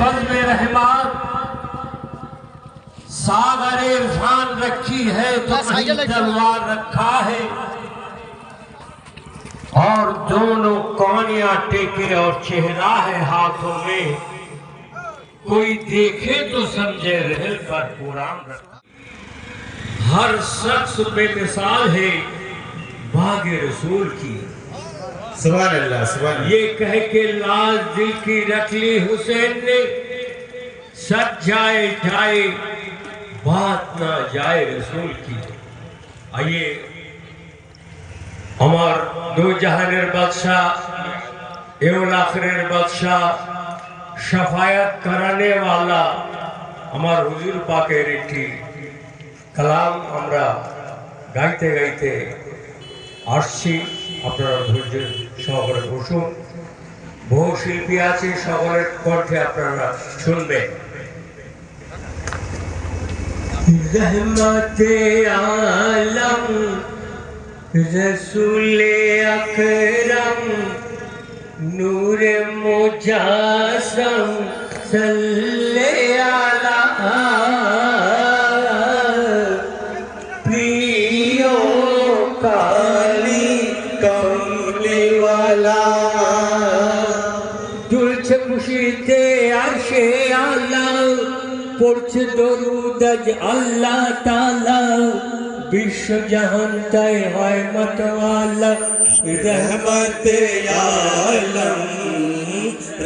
बज़्म रहमत सागर इरफान रखी है तो तलवार रखा है। और दोनों कौनिया टेके और चेहरा है हाथों में। कोई देखे तो समझे रहल पर कुरान रखा। हर शख्स बेमिसाल है भाग्य रसूल की। सुभान अल्लाह सुभान अल्लाह। ये कह के लाज दिल की रख ली हुसैन ने सच जाए जाए बात ना जाए रसूल की आइए আমার দু জাহানের বাদশাহ এউল আখরের বাদশাহ সাফায়াত করানে ওয়ালা আমার হুজুর পাকের একটি কালাম আমরা গাইতে গাইতে আসছি। আপনারা ধৈর্য সহকারে বসুন। বহু শিল্পী আছে, সকলের কণ্ঠে আপনারা শুনবেন। রহমতে আলম, রসুল আকরম, নূর মুজাসম, সাল্লে কমলিওয়ালা দুলছে খুশিতে আসে আল্লাহ পড়ছে দরুদ আজ আল্লাহ তাআলা বিশ্ব জাহান তাই হয় মতওয়ালা রহমতে আলম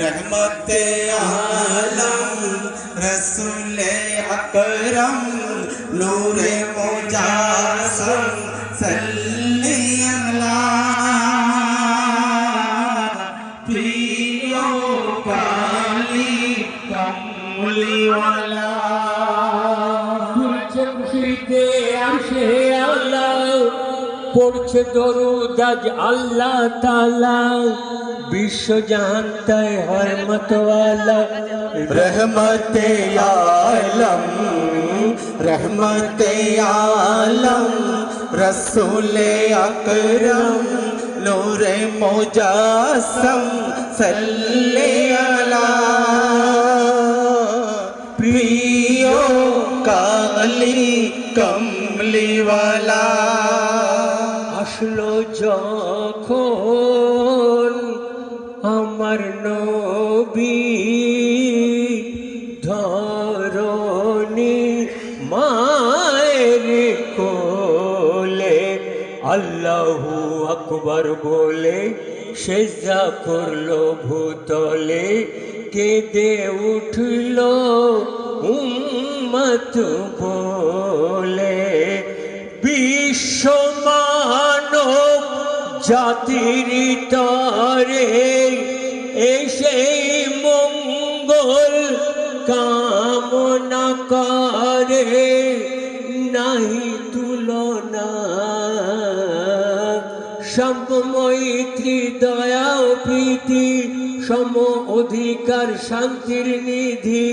রহমতে আলম রসুল আকরম নূরে মুজাহিদ कमली वाला দুলছে খুশিতে আরশে আল্লাহ পড়ছে দরুদ আজ আল্লাহ তাআলা বিশ্ব জাহান তাই হয় মতওয়ালা रहमत आलम रहमत आलम रसूल अकरम नूर मुजासम सल्ले अला প্রিয় কালি কমলিওয়ালা আসলো যখন আমার নবী ধরণী মায়ের কোলে আল্লাহু আকবর বলে সেজা করল ভূতলে। কেঁদে উঠল উম্মত বলে। বিশ্ব মানব জাতির তরে এসে মঙ্গল কামনা করে। নাহি তুলনা সম্পমৈত্রী দয়া প্রীতি সম অধিকার, শান্তির নিধি,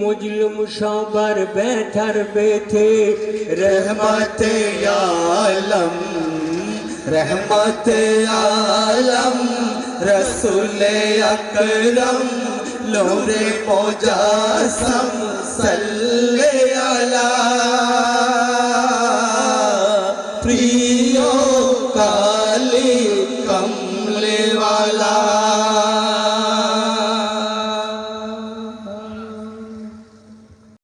মুজলুম সবার ব্যথার বেথে। রহমতে আলম রহমতে আলম, রসুলে আকরম লোরে পজা সম